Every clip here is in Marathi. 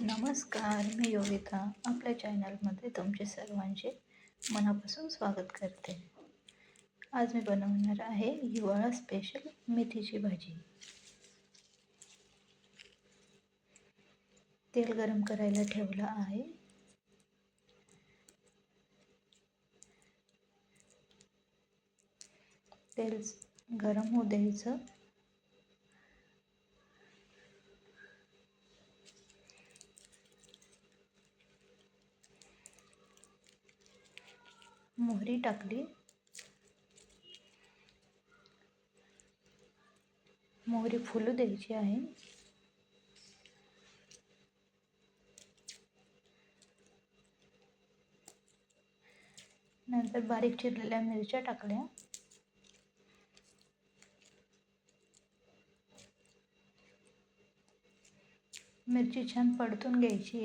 नमस्कार मी योगिता. आपल्या चॅनलमध्ये तुमचे सर्वांचे मनापासून स्वागत करते. आज मी बनवणार आहे हिवाळा स्पेशल मेथीची भाजी. तेल गरम करायला ठेवलं आहे. तेल गरम होऊ द्यायचं. मोहरी टाकली. मोहरी फुलू द्यायची आहे. नंतर बारीक चिरलेल्या मिरच्या टाकल्या. मिरची छान पडतून घ्यायची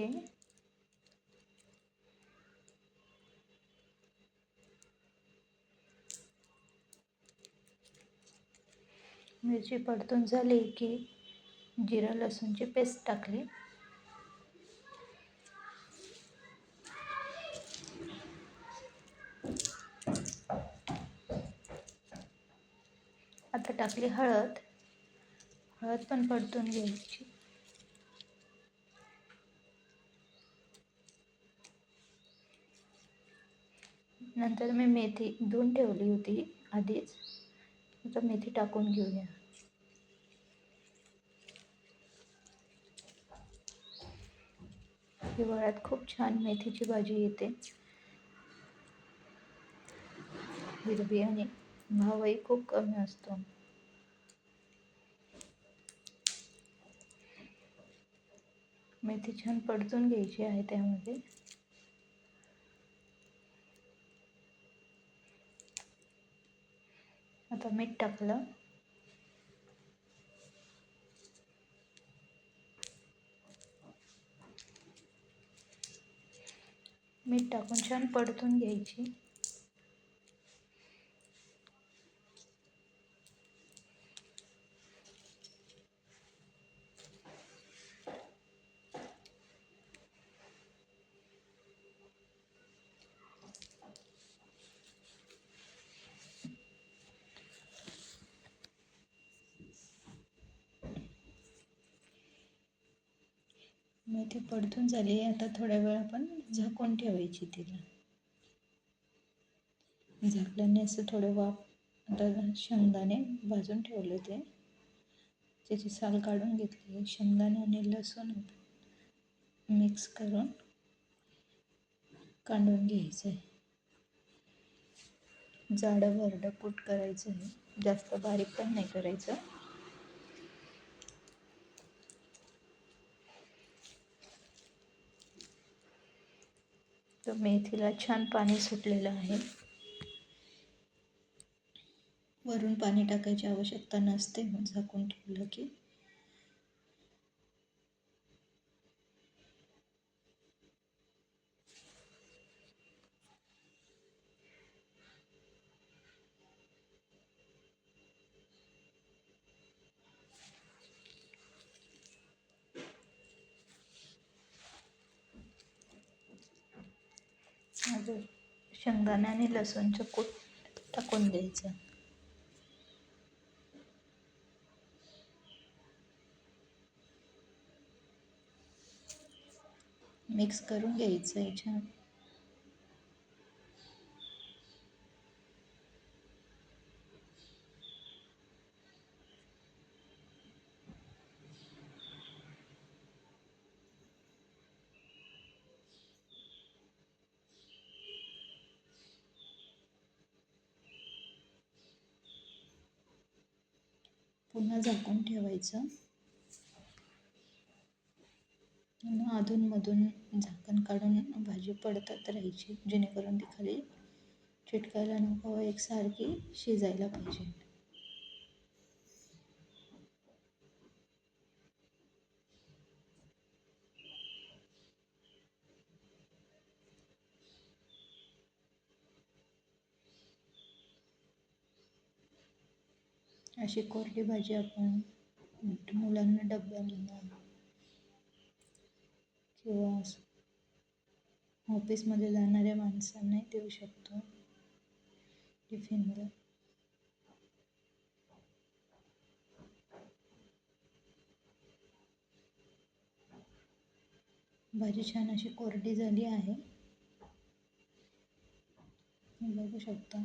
मिरची परतून झाली की जिरा लसूणची पेस्ट टाकली. आता टाकली हळद. हळद पण परतून घ्यायची. नंतर मी मेथी धुवून ठेवली होती आधीच. आता मेथी टाकून घेऊया. हिवाळ्यात खूप छान मेथीची भाजी येते. हिरवी आणि भावही खूप कमी असतो. मेथी छान परतून घ्यायची आहे त्यामध्ये. आता मीठ टाकलं. मीठ टाकून छान परतून घ्यायची. मेथी परतून झाली आता थोड्या वेळ आपण झाकून ठेवायची तिला. झाकल्याने असं थोडं वाफ आता शेंगदाणे भाजून ठेवले ते. त्याची साल काढून घेतली. शेंगदाणे आणि लसूण मिक्स करून कांडून घ्यायचं. आहे जाडं भरडं कूट करायचं आहे. जास्त बारीक पण नाही करायचं. तर मेथीला छान पाणी सुटलेलं आहे. वरून पाणी टाकायची आवश्यकता नसते झाकून ठेवलं की अजून शेंगदाणे आणि लसूणचं कूट टाकून द्यायचं. मिक्स करून घ्यायचं याच्यात. पुन्हा झाकून ठेवायचं. अधूनमधून झाकण काढून भाजी पडतात राहायची जेणेकरून ती खाली चिटकायला नको एकसारखी शिजायला पाहिजे. अशी कोरडी भाजी आपण मुलांना डब्याला किंवा ऑफिसमध्ये जाणाऱ्या माणसांनाही देऊ शकतो. टिफिनला भाजी छान अशी कोरडी झाली आहे. बघू शकता.